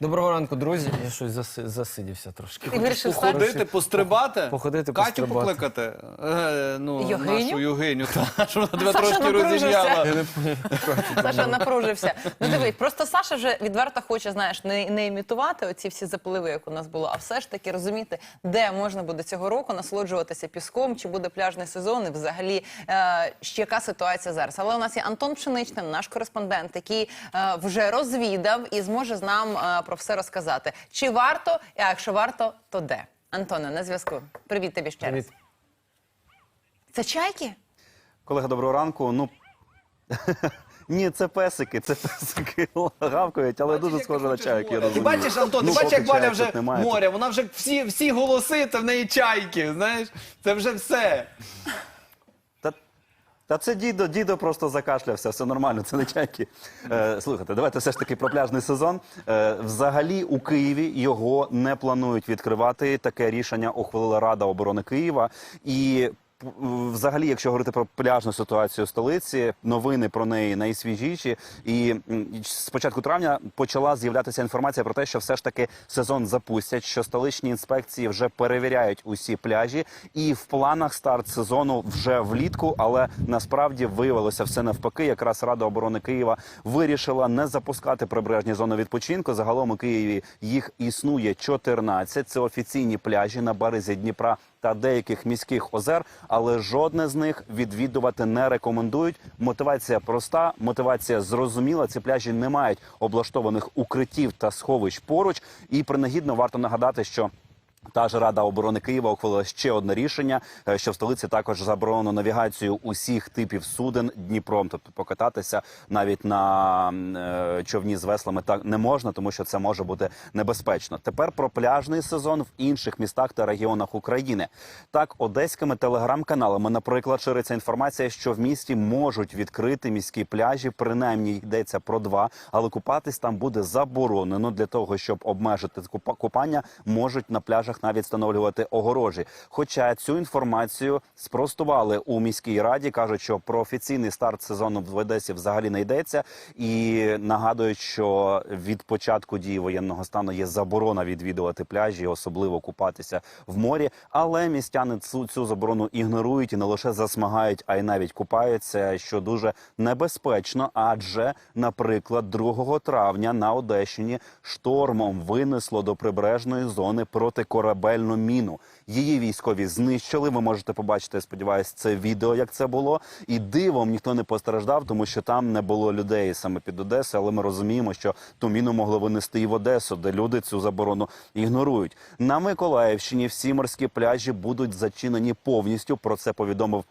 Доброго ранку, друзі. Я щось заси- засидівся трошки. Ти вирішив Походити, пострибати, Походити, Катю пострибати. покликати. Е, ну, Йогиню? нашу Югиню, та, що вона тебе Саша трошки напружився. розім'яла. Саша напружився. Ну дивись, просто Саша вже відверто хоче, знаєш, не, не імітувати оці всі запливи, як у нас було, а все ж таки розуміти, де можна буде цього року насолоджуватися піском, чи буде пляжний сезон, і взагалі е, ще яка ситуація зараз. Але у нас є Антон Пшеничний, наш кореспондент, який е, вже розвідав і зможе з нам е, про все розказати. Чи варто, а якщо варто, то де? Антоне, на зв'язку. Привіт тобі ще раз. Привіт. Це чайки? Колега, доброго ранку. Ну ні, це песики, це песики гавкають, але дуже схоже на чайки. я Ти розумію. бачиш, Антон, ти Ну, бачиш, поки як Валя чайок вже тут немає. море, вона вже всі, всі голоси, це в неї чайки, знаєш, це вже все. Та, це дідо, дідо просто закашлявся, все нормально, це не чайки. Е, слухайте, давайте все ж таки про пляжний сезон. Е, взагалі у Києві його не планують відкривати. Таке рішення ухвалила Рада оборони Києва. І Взагалі, якщо говорити про пляжну ситуацію в столиці, новини про неї найсвіжіші. І з початку травня почала з'являтися інформація про те, що все ж таки сезон запустять, що столичні інспекції вже перевіряють усі пляжі, і в планах старт сезону вже влітку. Але насправді виявилося все навпаки. Якраз Рада оборони Києва вирішила не запускати прибережні зони відпочинку. Загалом у Києві їх існує 14. Це офіційні пляжі на березі Дніпра та деяких міських озер, але жодне з них відвідувати не рекомендують. Мотивація проста, мотивація зрозуміла. Ці пляжі не мають облаштованих укриттів та сховищ поруч. І принагідно варто нагадати, що. Та ж Рада оборони Києва ухвалила ще одне рішення, е, що в столиці також заборонено навігацію усіх типів суден Дніпром. Тобто покататися навіть на е, човні з веслами так не можна, тому що це може бути небезпечно. Тепер про пляжний сезон в інших містах та регіонах України. Так, одеськими телеграм-каналами, наприклад, шириться інформація, що в місті можуть відкрити міські пляжі. Принаймні йдеться про два, але купатись там буде заборонено для того, щоб обмежити купа- купання, можуть на пляжах навіть встановлювати огорожі. Хоча цю інформацію спростували у міській раді, кажуть, що про офіційний старт сезону в Одесі взагалі не йдеться, і нагадують, що від початку дії воєнного стану є заборона відвідувати пляжі, особливо купатися в морі. Але містяни цю, цю заборону ігнорують і не лише засмагають, а й навіть купаються, що дуже небезпечно. Адже, наприклад, 2 травня на Одещині штормом винесло до прибережної зони протикорабельну міну. Її військові знищили. Ви можете побачити, я сподіваюся, це відео, як це було. І дивом ніхто не постраждав, тому що там не було людей саме під Одесою. Але ми розуміємо, що ту міну могли винести і в Одесу, де люди цю заборону ігнорують. На Миколаївщині всі морські пляжі будуть зачинені повністю. Про це повідомив.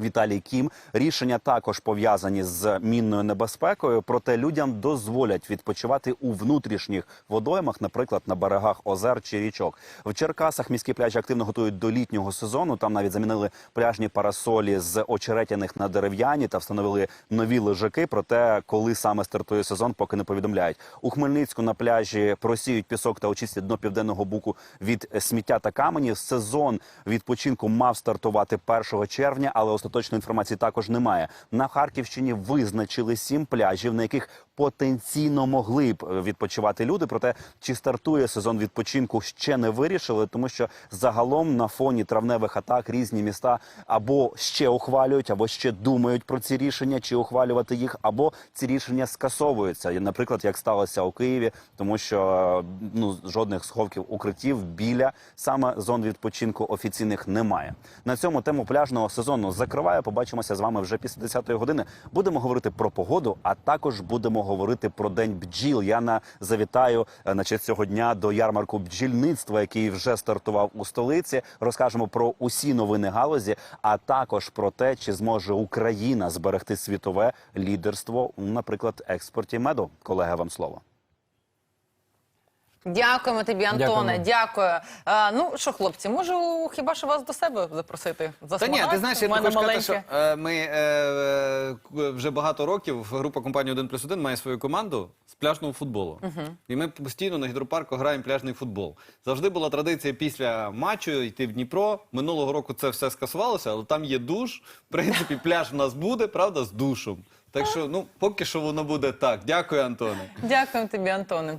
Віталій Кім рішення також пов'язані з мінною небезпекою, проте людям дозволять відпочивати у внутрішніх водоймах, наприклад, на берегах озер чи річок. В Черкасах міські пляжі активно готують до літнього сезону. Там навіть замінили пляжні парасолі з очеретяних на дерев'яні та встановили нові лежаки. Проте, коли саме стартує сезон, поки не повідомляють. У Хмельницьку на пляжі просіють пісок та очистять дно південного буку від сміття та каменів. Сезон відпочинку мав стартувати 1 червня, але остаточної інформації також немає. На Харківщині визначили сім пляжів, на яких потенційно могли б е, відпочивати люди. Проте чи стартує сезон відпочинку, ще не вирішили, тому що загалом на фоні травневих атак різні міста або ще ухвалюють, або ще думають про ці рішення, чи ухвалювати їх, або ці рішення скасовуються. Наприклад, як сталося у Києві, тому що ну жодних сховків укриттів біля саме зон відпочинку офіційних немає. На цьому тему пляжного сезону закриваю. Побачимося з вами вже після 10-ї години. Будемо говорити про погоду, а також будемо говорити про день бджіл. Я на завітаю е, на честь цього дня до ярмарку бджільництва, який вже стартував у столиці. Розкажемо про усі новини галузі, а також про те, чи зможе Україна зберегти світове лідерство наприклад, експорті меду. Колеги, вам слово. Дякуємо тобі, Антоне. Дякую. А, ну що, хлопці, можу хіба що вас до себе запросити? Та ні, ти знаєш, я хочу сказати, що маленьке. е, ми е, е, вже багато років група компанії 1 плюс 1 має свою команду з пляжного футболу. І ми постійно на гідропарку граємо пляжний футбол. Завжди була традиція після матчу йти в Дніпро. Минулого року це все скасувалося, але там є душ. В принципі, пляж в нас буде, правда, з душом. Так що, ну, поки що воно буде так. Дякую, Антоне. Дякуємо тобі, Антоне.